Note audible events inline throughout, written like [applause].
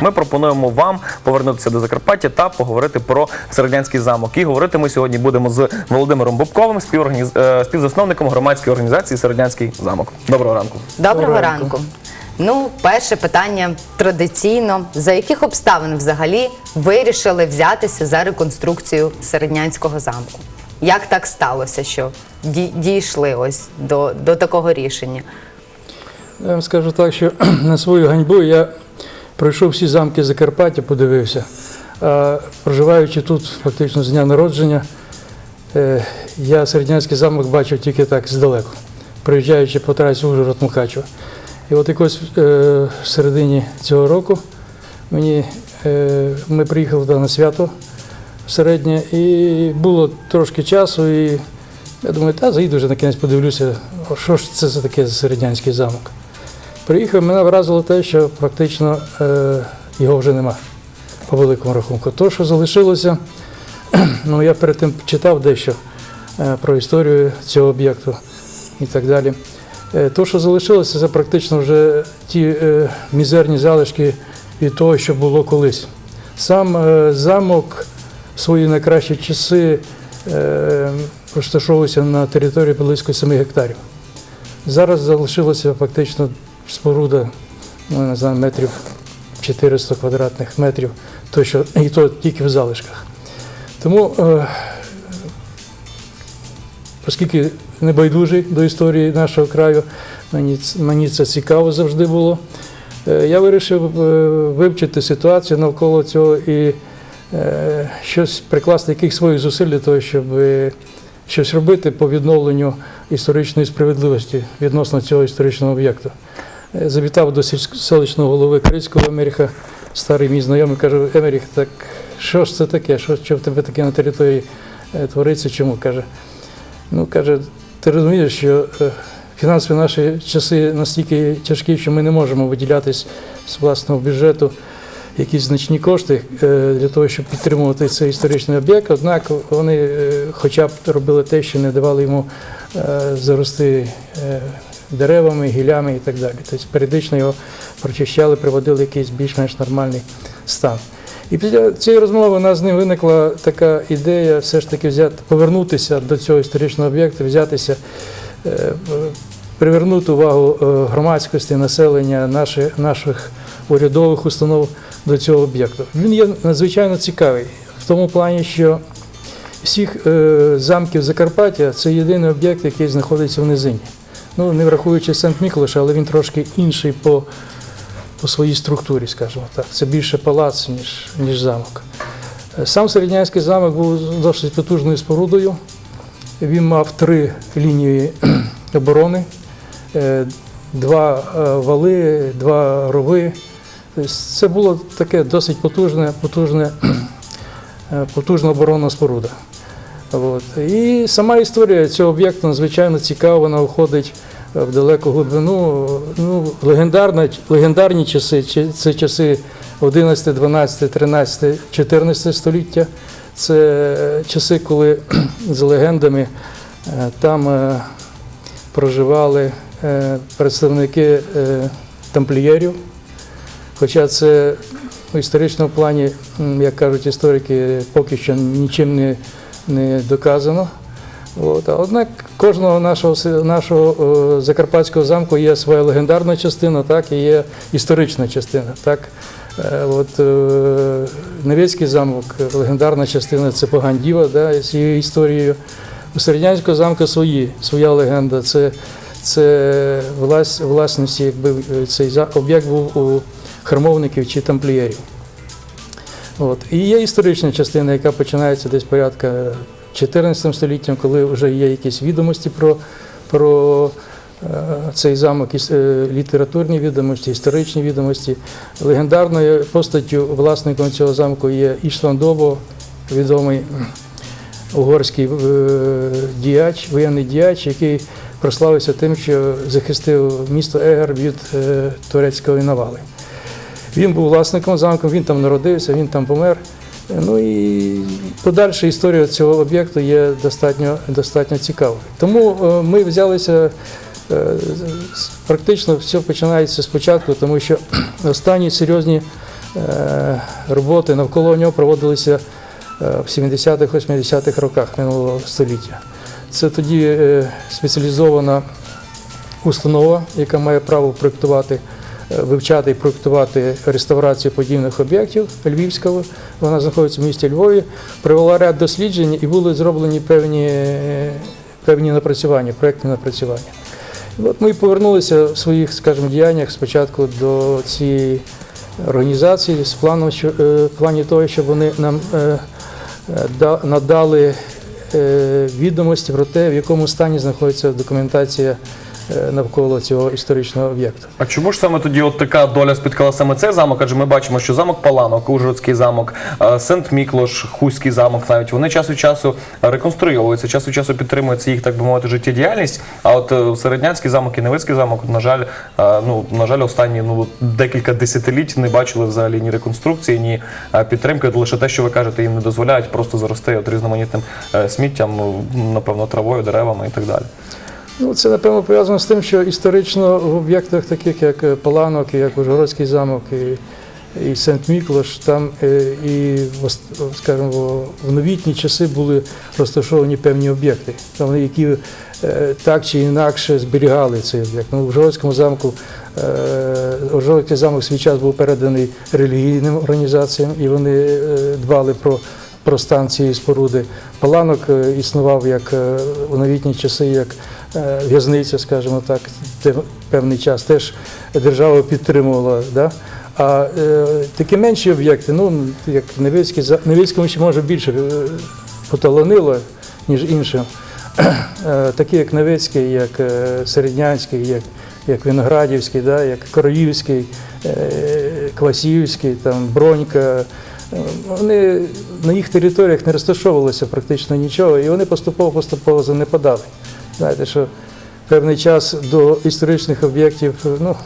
Ми пропонуємо вам повернутися до Закарпаття та поговорити про Середнянський замок. І говорити ми сьогодні будемо з Володимиром Бобковим, співорганиз... е, співзасновником громадської організації Середнянський замок. Доброго ранку. Доброго Доброго ранку. ранку. Ну, перше питання традиційно: за яких обставин взагалі вирішили взятися за реконструкцію Середнянського замку? Як так сталося, що дійшли ось до, до такого рішення? Я вам скажу так, що [clears throat] на свою ганьбу я пройшов всі замки Закарпаття, подивився. А проживаючи тут фактично з дня народження, е, я Середнянський замок бачив тільки так здалеку, приїжджаючи по трасі Ужгород Мукачево. І от якось е, в середині цього року мені, е, ми приїхали туди на свято середнє, і було трошки часу, і я думаю, та заїду вже на кінець подивлюся, що ж це за таке Середнянський замок. Приїхав, мене вразило те, що практично е, його вже нема по великому рахунку. То, що залишилося, [clears throat] ну я перед тим читав дещо е, про історію цього об'єкту і так далі. Е, то, що залишилося, це практично вже ті е, мізерні залишки від того, що було колись. Сам е, замок в свої найкращі часи е, розташовувався на території близько 7 гектарів. Зараз залишилося фактично споруда, ну, не знаю, метрів 400 квадратних метрів, то, що, і то тільки в залишках. Тому, е, оскільки не байдужий до історії нашого краю, мені, мені це цікаво завжди було. е, Я вирішив е, вивчити ситуацію навколо цього і е, щось прикласти якихось своїх зусиль для того, щоб е, щось робити по відновленню історичної справедливості відносно цього історичного об'єкту. Е, Завітав до селищного голови Крицького Емеріха, старий мій знайомий, каже, Емеріх, так що ж це таке? Що, що в тебе таке на території е, твориться? Чому? Каже, ну каже, ти розумієш, що е, фінансові наші часи настільки тяжкі, що ми не можемо виділятись з власного бюджету якісь значні кошти для того, щоб підтримувати цей історичний об'єкт. Однак вони хоча б робили те, що не давали йому зарости деревами, гілями і так далі. Тобто періодично його прочищали, приводили якийсь більш-менш нормальний стан. І після цієї розмови у нас з ним виникла така ідея все ж таки взяти, повернутися до цього історичного об'єкту, взятися, е, привернути увагу е, громадськості, населення, наших, наших урядових установ до цього об'єкту. Він є надзвичайно цікавий в тому плані, що всіх е, замків Закарпаття це єдиний об'єкт, який знаходиться в низині. Ну, не враховуючи Санкт-Миколаша, але він трошки інший по, по своїй структурі, скажімо так. Це більше палац, ніж, ніж замок. Е, Сам Середнянський замок був досить потужною спорудою. Він мав три лінії [clears throat] оборони, е, два е, вали, два рови. Це було таке досить потужне, потужне, [clears throat] потужна оборонна споруда. От. І сама історія цього об'єкту надзвичайно цікава, вона входить в далеку глибину. Ну, легендарна, легендарні часи, це часи 11, 12, 13, 14 століття. Це часи, коли [clears throat] за легендами е, там е, проживали е, представники е, тамплієрів. Хоча це в історичному плані, як кажуть історики, поки що нічим не, не доказано. От. Однак кожного нашого, нашого е, закарпатського замку є своя легендарна частина, так, і є історична частина. Так. Е, От, е, Невецький замок, легендарна частина це Погандіва да, з її історією. У Середнянського замку свої, своя легенда. Це, це влас, власності, якби цей об'єкт був у храмовників чи тамплієрів. От. І є історична частина, яка починається десь порядка 14 століттям, коли вже є якісь відомості про, про е, цей замок, е, літературні відомості, історичні відомості. Легендарною постаттю власником цього замку є Іштван відомий угорський е, діяч, воєнний діяч, який прославився тим, що захистив місто Егер від турецької навали. Він був власником замку, він там народився, він там помер. Ну і подальша історія цього об'єкту є достатньо, достатньо цікавою. Тому е, ми взялися е, практично все починається спочатку, тому що [clears throat] останні серйозні е, роботи навколо нього проводилися в 70-х-80-х роках минулого століття. Це тоді спеціалізована установа, яка має право проєктувати, вивчати і проєктувати реставрацію подібних об'єктів Львівського. Вона знаходиться в місті Львові, провела ряд досліджень і були зроблені певні, е, певні напрацювання, проєктні напрацювання. От ми повернулися в своїх, скажімо, діяннях спочатку до цієї організації з планом, що, е, в плані того, щоб вони нам е, е, да- надали е, відомості про те, в якому стані знаходиться документація е, навколо цього історичного об'єкту. А чому ж саме тоді от така доля спіткала саме цей замок? Адже ми бачимо, що замок Паланок, Ужгородський замок, е, Сент-Міклош, Хуський замок навіть вони час від часу реконструйовуються, час від часу підтримується їх, так би мовити, життєдіяльність. А от е, Середнянський замок і Невицький замок, на жаль, е, ну на жаль, останні ну декілька десятиліть не бачили взагалі ні реконструкції, ні е, підтримки. Лише те, що ви кажете, їм не дозволяють просто зарости от різноманітним е, сміттям, ну, напевно, травою, деревами і так далі. Ну, це напевно пов'язано з тим, що історично в об'єктах, таких як е, Паланок, як Ужгородський замок і, і Сент-Міклош, там е, і скажімо, в новітні часи були розташовані певні об'єкти, які е, так чи інакше зберігали цей об'єкт. Ну, в Ужгородському замку Ужгородський замок свій час був переданий релігійним організаціям, і вони дбали про про станції споруди. Паланок існував як у новітні часи, як в'язниця, скажімо так, певний час теж держава підтримувала. Да? А е, такі менші об'єкти, ну як Невицький, за- Невицькому ще може більше е, поталанило, ніж іншим. Е, Такі як Невицький, як е, Середнянський, як, як Виноградівський, да? як Короївський, е, Квасівський, там, Бронька. Е, Вони на їх територіях не розташовувалося практично нічого, і вони поступово-поступово занепадали. Знаєте, що певний час до історичних об'єктів ну,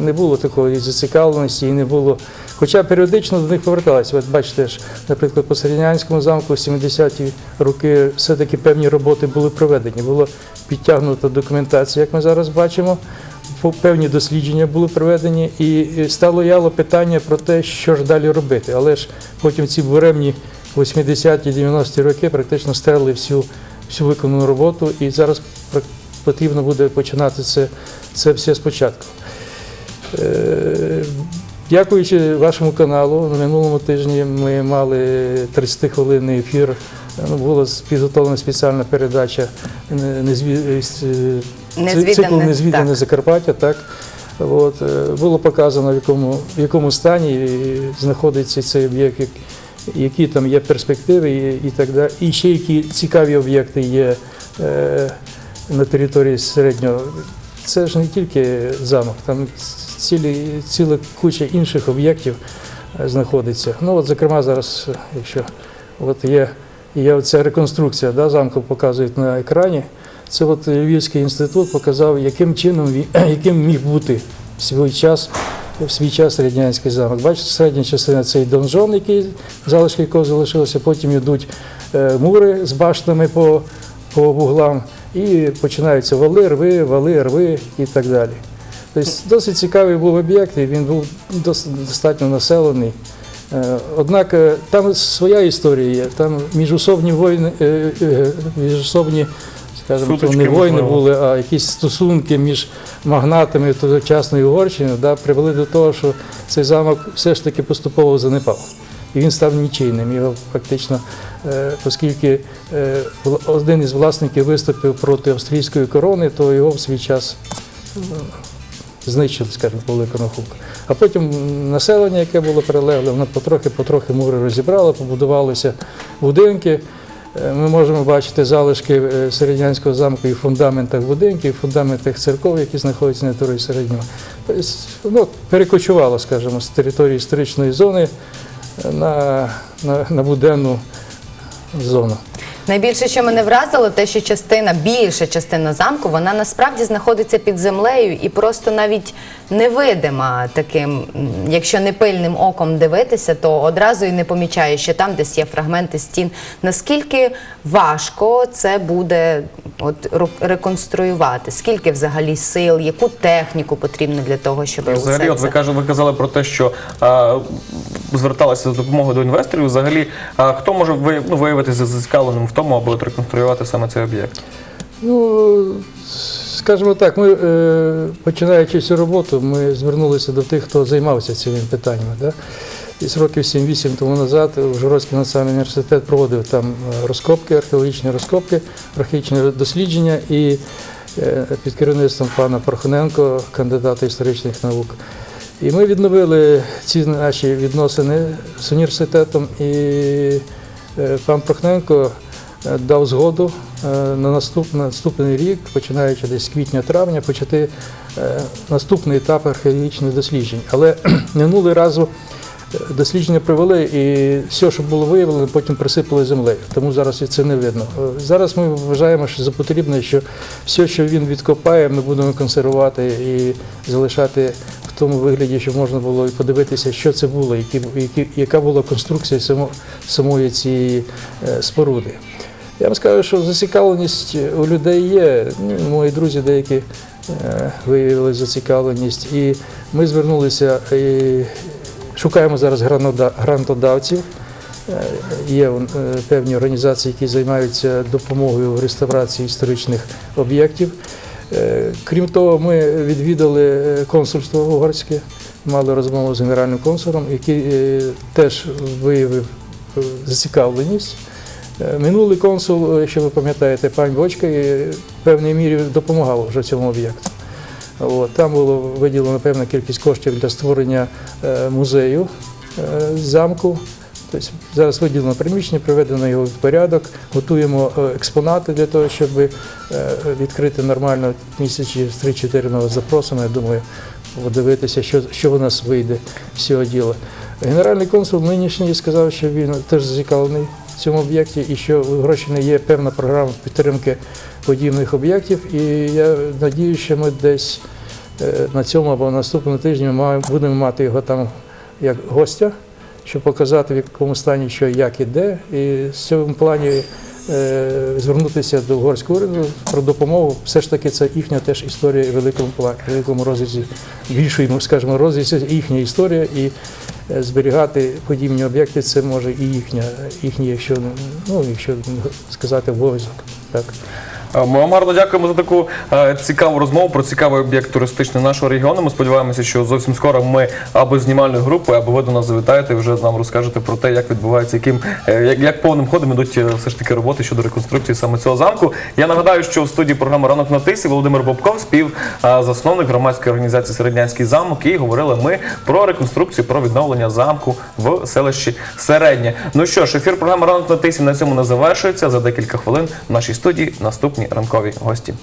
не було такої зацікавленості і не було. Хоча періодично до них поверталися. От бачите ж, наприклад, по Середнянському замку в 70-ті роки все-таки певні роботи були проведені. Була підтягнута документація, як ми зараз бачимо. Певні дослідження були проведені, і стало яло питання про те, що ж далі робити. Але ж потім ці буремні 80-ті, 90-ті роки практично стерли всю, всю виконану роботу, і зараз потрібно буде починати це, це все спочатку. Е, Дякуючи вашому каналу, на минулому тижні ми мали 30-хвилинний ефір. Ну, Була підготовлена спеціальна передача е, цикл незвідане. Закарпаття. Так. От, е, було показано, в якому, в якому стані знаходиться цей об'єкт, які там є перспективи і, так далі. І ще які цікаві об'єкти є е, на території середнього. Це ж не тільки замок, там цілі, ціла куча інших об'єктів е, знаходиться. Ну, от, зокрема, зараз, е, якщо от є, є оця реконструкція да, замку, показують на екрані. Це от Львівський інститут показав, яким чином він, [clears throat] яким міг бути в свій час. В свій час радянський замок. Бачите, середня частина це і донжон, який залишки якого залишилося, потім йдуть е, мури з баштами по, по вуглам, і починаються вали, рви, вали, рви і так далі. Тобто досить цікавий був об'єкт, і він був достатньо населений. Е, Однак е, там своя історія є. Там міжусобні е, міжусобні, скажімо, то не війни були, а якісь стосунки між магнатами тогочасної Угорщини да, привели до того, що цей замок все ж таки поступово занепав. І він став нічийним. Його фактично, е, оскільки е, один із власників виступив проти австрійської корони, то його в свій час знищили, скажімо, по великому. А потім населення, яке було прилегле, воно потрохи-потрохи мури розібрало, побудувалися будинки. Е, Ми можемо бачити залишки е, середнянського замку і в фундаментах будинків, і в фундаментах церков, які знаходяться на території середнього. Ну, перекочувало, скажімо, з території історичної зони на, на, на буденну зону. Найбільше, що мене вразило, те, що частина, більша частина замку, вона насправді знаходиться під землею і просто навіть невидима таким, якщо не пильним оком дивитися, то одразу і не помічаєш, що там десь є фрагменти стін. Наскільки важко це буде от ру- реконструювати? Скільки взагалі сил, яку техніку потрібно для того, щоб Взагалі, от ви це? кажете, ви казали про те, що а, зверталися з допомогою до інвесторів. Взагалі, а, хто може ви- ну, виявитися зацікавленим в тому, аби реконструювати саме цей об'єкт? Ну, скажімо так, ми, е, починаючи цю роботу, ми звернулися до тих, хто займався цими питаннями. Да? Десь років 7-8 тому назад Ужгородський національний університет проводив там е, розкопки, археологічні розкопки, археологічні дослідження і е, під керівництвом пана Пархоненко, кандидата історичних наук. І ми відновили ці наші відносини з університетом, і пан Прохненко дав згоду е, на наступ- наступний рік, починаючи десь з квітня-травня, почати е, наступний етап археологічних досліджень. Але [clears throat] минулий разу е, дослідження провели і все, що було виявлено, потім присипали землею. Тому зараз і це не видно. Е, Зараз ми вважаємо, що за потрібне, що все, що він відкопає, ми будемо консервувати і залишати в тому вигляді, щоб можна було і подивитися, що це було, які, які, яка була конструкція само, самої цієї е, споруди. Я вам скажу, що зацікавленість у людей є. Ну, мої друзі деякі е, виявили зацікавленість. І ми звернулися і шукаємо зараз грантодавців. Е, Є е, певні організації, які займаються допомогою в реставрації історичних об'єктів. Крім того, ми відвідали консульство угорське, мали розмову з генеральним консулом, який теж виявив зацікавленість. Е, Минулий консул, е, якщо ви пам'ятаєте, пан Бочка, в певній мірі допомагав вже цьому об'єкту. От, там було виділено певна кількість коштів для створення е, музею замку. Тобто зараз виділено приміщення, приведено його в порядок, готуємо експонати для того, щоб відкрити нормально місяці 3-4 ми вас запросимо. Я думаю, подивитися, що, що у нас вийде з цього діла. Генеральний консул нинішній сказав, що він теж зацікавлений цьому об'єкті і що в Грощині є певна програма підтримки подібних об'єктів. І я надію, що ми десь е, на цьому або наступному тижні будемо мати його там як гостя, щоб показати, в якому стані що як і де. І в цьому плані е, звернутися до угорського уряду про допомогу. Все ж таки, це їхня теж історія в великому великому розрізі, більшої, скажімо, розрізі їхня історія. І зберігати подібні об'єкти це може і їхня, їхній, якщо ну, якщо сказати, обов'язок. Так. Е, Ми вам гарно дякуємо за таку е, цікаву розмову про цікавий об'єкт туристичний нашого регіону. Ми сподіваємося, що зовсім скоро ми або знімальною групою, або ви до нас завітаєте і вже нам розкажете про те, як відбувається, яким е, як, як повним ходом ідуть все ж таки роботи щодо реконструкції саме цього замку. Я нагадаю, що в студії програми Ранок на тисі Володимир Бобков спів е, громадської організації Середнянський замок. І говорили ми про реконструкцію, про відновлення замку в селищі Середнє. Ну що ж, ефір програми Ранок на тисі на цьому не завершується. За декілька хвилин в нашій студії наступні ранкові гості.